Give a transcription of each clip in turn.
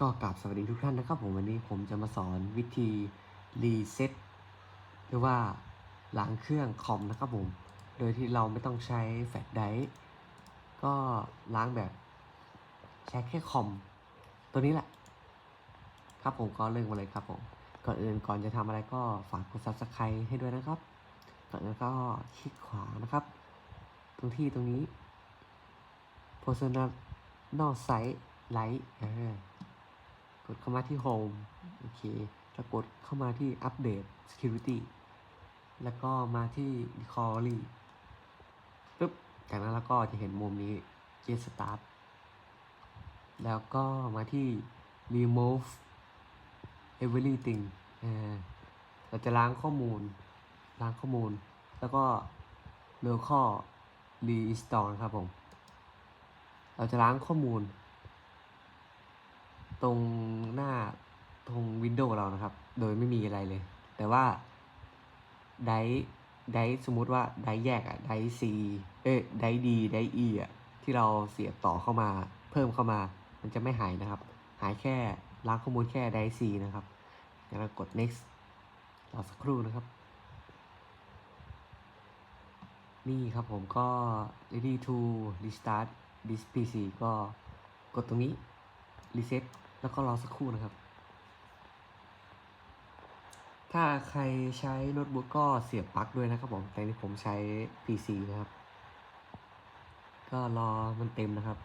ก็กราบสวัสดีทุกท่านนะครับผมวันนี้ผมจะมาสอนวิธีรีเซ็ตหรือว่าล้างเครื่องคอมนะครับผม โดยที่เราไม่ต้องใช้แฟลชไดรฟ์ก็ล้างแบบใช้แค่คอมตัวนี้แหละ ครับผมก็เริ่มมาเลยครับผม ก่อนอื่นก่อนจะทำอะไรก็ฝากกด subscribe ให้ด้วยนะครับก่อนอื่นก็คลิกขวานะครับ ตรงที่ตรงนี้ personal site light อ่ากดเข้ามาที่ home โอเคแล้วกดเข้ามาที่อัปเดต security แล้วก็มาที่ recovery ปึ๊บ จากนั้นเราก็จะเห็นมุมนี้ get start แล้วก็มาที่ remove everything อ่าเราจะล้างข้อมูล ล้างข้อมูล แล้วก็ local reinstall นครับผม เราจะล้างข้อมูล ตรงหน้าตรงวินโดว์เรานะครับ โดยไม่มีอะไรเลย แต่ว่าไดไดสมมุติว่าไดแยกอะไดซีเอ้ยไดดีไดอีอะที่เราเสียบต่อเข้ามา เพิ่มเข้ามา มันจะไม่หายนะครับ หายแค่ล้างข้อมูลแค่ไดซีนะครับแล้วเรากด next รอสักครู่นะครับ นี่ครับผมก็ ready to restart this PC ก็กดตรงนี้ reset แล้วก็รอสักครู่นะครับ ถ้าใครใช้โน้ตบุ๊กก็เสียบปลั๊กด้วยนะครับผม แต่นี่ผมใช้ PC นะครับ ก็รอมันเต็มนะครับ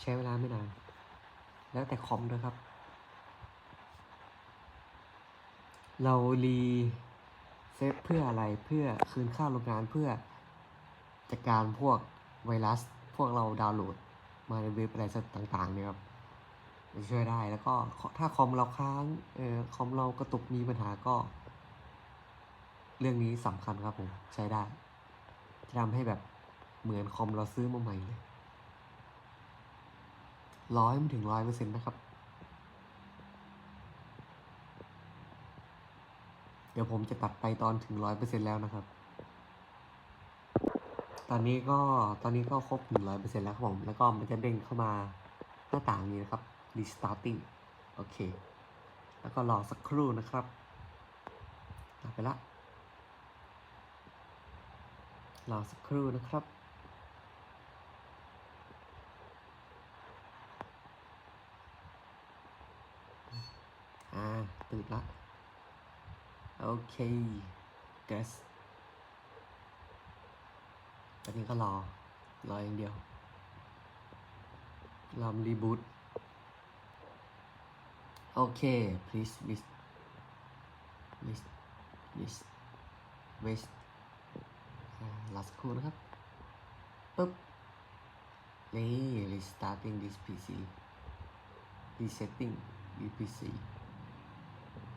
ใช้เวลาไม่นาน แล้วแต่คอมด้วยครับ เรารีเซตเพื่ออะไรเพื่อคืนค่าโรงงานเพื่อจัดการพวกไวรัส พวกเราดาวน์โหลดมาในเว็บอะไรสักต่างๆเนี่ยครับช่วยได้แล้วก็ถ้าคอมเราค้างเออคอมเรากระตุกมีปัญหาก็ เรื่องนี้สำคัญครับผมใช้ได้จะทำให้แบบเหมือนคอมเราซื้อมาใหม่เลยร้อยไม่ถึงร้อยเปอร์เซ็นต์นะครับ เดี๋ยวผมจะตัดไปตอนถึงร้อยเปอร์เซ็นต์แล้วนะครับ ตอนนี้ก็ตอนนี้ก็ครบหนึ่งร้อยเปอร์เซ็นแล้วครับผม แล้วก็มันจะเด้งเข้ามาหน้าต่างนี้นะครับ restarting โอเค แล้วก็รอสักครู่นะครับตัดไปละรอสักครู่นะครับอ่าตื่นละโอเค guess ตอนนี้ก็รอ รออย่างเดียว รอรีบูตโอเค please list list list wait อ่ารอสักครู่นะครับ ปึ๊บ นี่ restarting this PC resetting this PC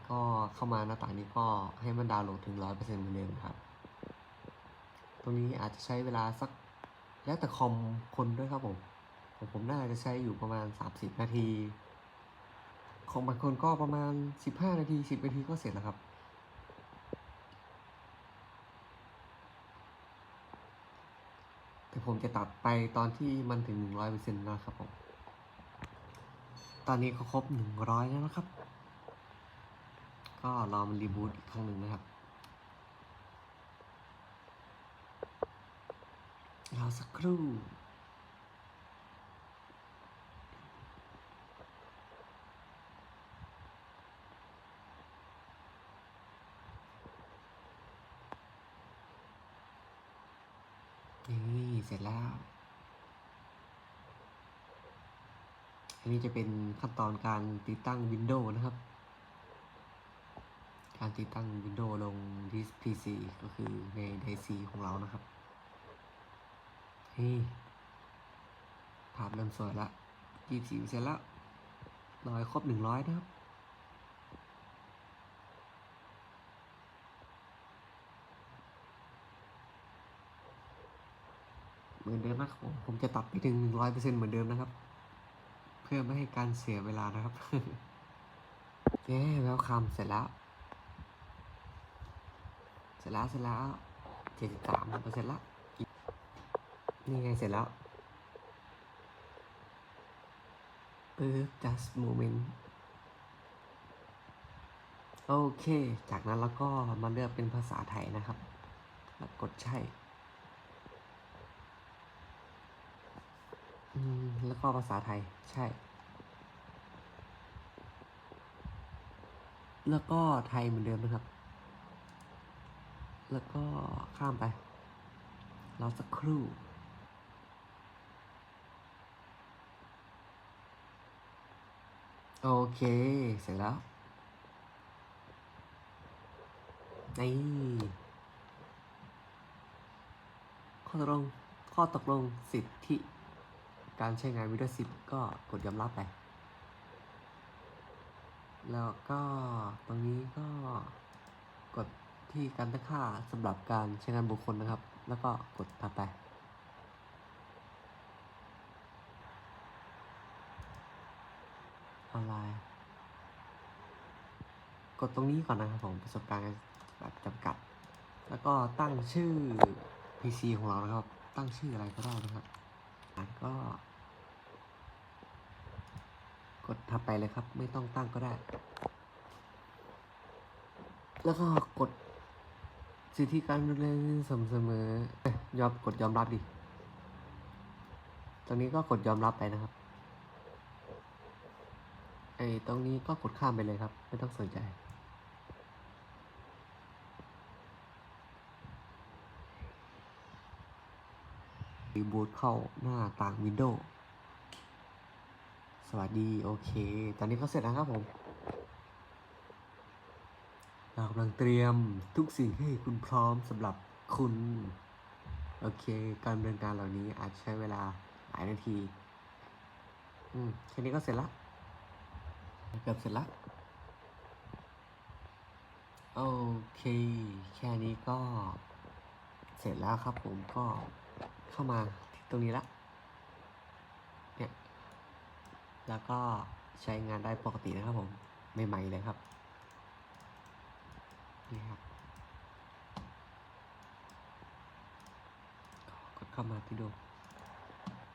ก็เข้ามาหน้าต่างนี้ก็ให้มันดาวน์โหลดถึง 100%เหมือนเดิมครับ รงนี้อาจจะใช้เวลาสักแล้วแต่คอมคนด้วยครับผมของผมน่าจะใช้อยู่ประมาณ 30 นาที ของบางคนก็ประมาณ 15 นาที 10 นาทีก็เสร็จแล้วครับ แต่ผมจะตัดไปตอนที่มันถึง 100%นะครับผม ตอนนี้ก็ครบ 100 แล้วนะครับ ก็รอมันรีบูตอีกครั้งหนึ่งนะครับ รอสักครู่นี่เสร็จแล้ว อันนี้จะเป็นขั้นตอนการติดตั้ง Windows นะครับ การติดตั้ง Windows ลงที่ PC ก็คือใน DC ของเรานะครับ นี่ ภาพเริ่มสวยละ24เสร็จแล้วรอยครบ100นะครับ เหมือนเดิมนะครับผมผมจะตัดไปถึง100%เปอร์เซ็นเหมือนเดิมนะครับ เพื่อไม่ให้การเสียเวลานะครับเย้แวคัมเสร็จแล้ว เสร็จแล้วเสร็จแล้ว73เปอร์เซ็นต์ละ นี่ไงเสร็จแล้วปึ๊บ just moment โอเค จากนั้นเราก็มาเลือกเป็นภาษาไทยนะครับ แล้วกดใช่ แล้วก็ภาษาไทย ใช่ แล้วก็ไทยเหมือนเดิมนะครับ แล้วก็ข้ามไป เราสักครู่ โอเค เสร็จแล้ว นี่ ข้อตกลง ข้อตกลงสิทธิ การใช้งาน Windows 10 ก็กดยอมรับไป แล้วก็ตรงนี้ก็กดที่การตั้งค่าสำหรับการใช้งานบุคคลนะครับ แล้วก็กดถัดไป ออนไลน์ กดตรงนี้ก่อนนะครับผมประสบการณ์แบบจำกัด แล้วก็ตั้งชื่อ PC ของเรานะครับ ตั้งชื่ออะไรก็ได้นะครับอ่านก็ กดทับไปเลยครับ ไม่ต้องตั้งก็ได้ แล้วก็กดสิทธิการดูแลสมเสมอยอมกดยอมรับดิ ตรงนี้ก็กดยอมรับไปนะครับ ตรงนี้ก็กดข้ามไปเลยครับ ไม่ต้องสนใจ รีบูตเข้าหน้าต่างวินโดว์สวัสดี โอเค ตอนนี้ก็เสร็จแล้วครับผม เรากำลังเตรียมทุกสิ่งให้คุณพร้อมสำหรับคุณ โอเค การดำเนินการเหล่านี้อาจใช้เวลาหลายนาที อืม แค่นี้ก็เสร็จและ เกือบเสร็จละโอเค แค่นี้ก็เสร็จแล้วครับผมก็เข้ามาที่ตรงนี้ละเนี่ยแล้วก็ใช้งานได้ปกตินะครับผมใหม่ๆเลยครับนี่ครับกดเข้ามาที่ดู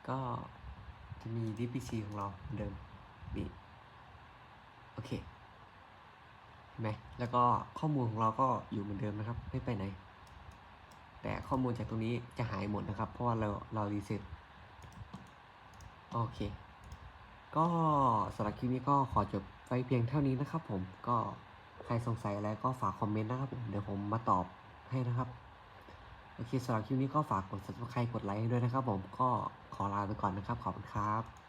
ก็จะมี DPC ของเราเหมือนเดิมนี่ โอเคเห็นไหมแล้วก็ข้อมูลของเราก็อยู่เหมือนเดิมนะครับ ไม่ไปไหน แต่ข้อมูลจากตรงนี้จะหายหมดนะครับ เพราะว่าเราเรารีเซ็ตโอเค ก็สำหรับคลิปนี้ก็ขอจบไว้เพียงเท่านี้นะครับ ผมก็ใครสงสัยอะไรก็ฝากคอมเมนต์นะครับผมเดี๋ยวผมมาตอบให้นะครับโอเคสำหรับคลิปนี้ก็ฝากกด subscribe กดไลค์ด้วยนะครับผมก็ขอลาไปก่อนนะครับ ขอบคุณครับ